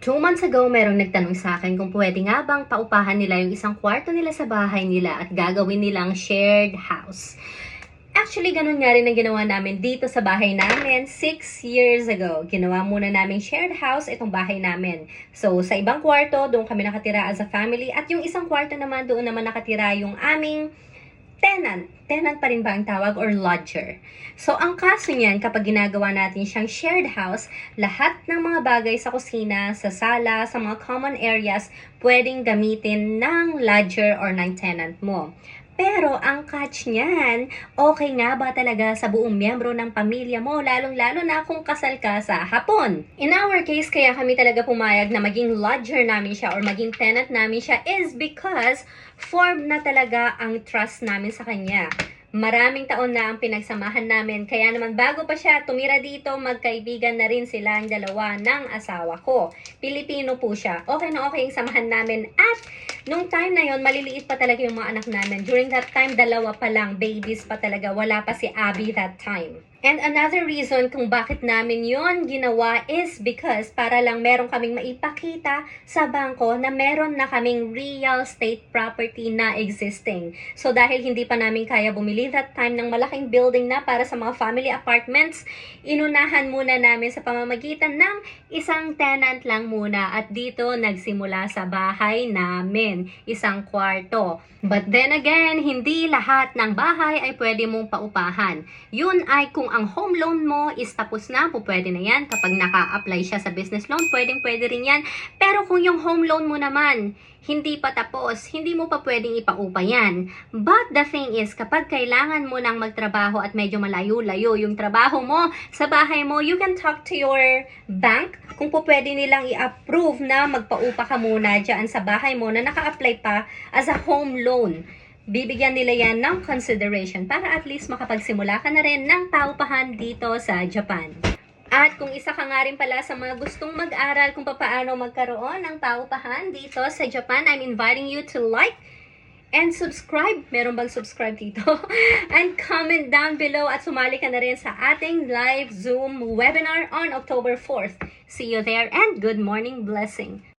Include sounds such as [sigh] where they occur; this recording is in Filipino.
Two months ago, merong nagtanong sa akin kung pwede nga bang paupahan nila yung isang kwarto nila sa bahay nila at gagawin nilang shared house. Actually, ganun nga rin ang ginawa namin dito sa bahay namin six years ago. Ginawa muna namin shared house itong bahay namin. So, sa ibang kwarto, doon kami nakatira as a family. At yung isang kwarto naman, doon naman nakatira yung aming tenant. Tenant pa rin ba ang tawag or lodger? So, ang kaso niyan, kapag ginagawa natin siyang shared house, lahat ng mga bagay sa kusina, sa sala, sa mga common areas, pwedeng gamitin ng lodger or ng tenant mo. Pero ang catch niyan, okay nga ba talaga sa buong miyembro ng pamilya mo, lalong-lalo na kung kasal ka sa hapon? In our case, kaya kami talaga pumayag na maging lodger namin siya or maging tenant namin siya is because form na talaga ang trust namin sa kanya. Maraming taon na ang pinagsamahan namin, kaya naman bago pa siya tumira dito, magkaibigan na rin sila ang dalawa ng asawa ko. Pilipino po siya. Okay na okay ang samahan namin at nung time na yon maliliit pa talaga yung mga anak namin. During that time, dalawa pa lang, babies pa talaga. Wala pa si Abby that time. And another reason kung bakit namin yon ginawa is because para lang meron kaming maipakita sa bangko na meron na kaming real estate property na existing. So dahil hindi pa namin kaya bumili that time ng malaking building na para sa mga family apartments, inunahan muna namin sa pamamagitan ng isang tenant lang muna at dito nagsimula sa bahay namin, isang kwarto. But then again, hindi lahat ng bahay ay pwede mong paupahan. Yun ay kung ang home loan mo is tapos na, po pwede na yan. Kapag naka-apply siya sa business loan, pwedeng pwede rin yan. Pero kung yung home loan mo naman, hindi pa tapos, hindi mo pa pwedeng ipaupa yan. But the thing is, kapag kailangan mo nang magtrabaho at medyo malayo-layo yung trabaho mo sa bahay mo, you can talk to your bank kung po pwede nilang i-approve na magpaupa ka muna dyan sa bahay mo na naka-apply pa as a home loan bibigyan nila yan ng consideration para at least makapagsimula ka na rin ng paupahan dito sa Japan. At kung isa ka nga rin pala sa mga gustong mag-aral kung paano magkaroon ng paupahan dito sa Japan, I'm inviting you to like and subscribe. Meron bang subscribe dito? [laughs] and comment down below at sumali ka na rin sa ating live Zoom webinar on October 4th. See you there and good morning blessing.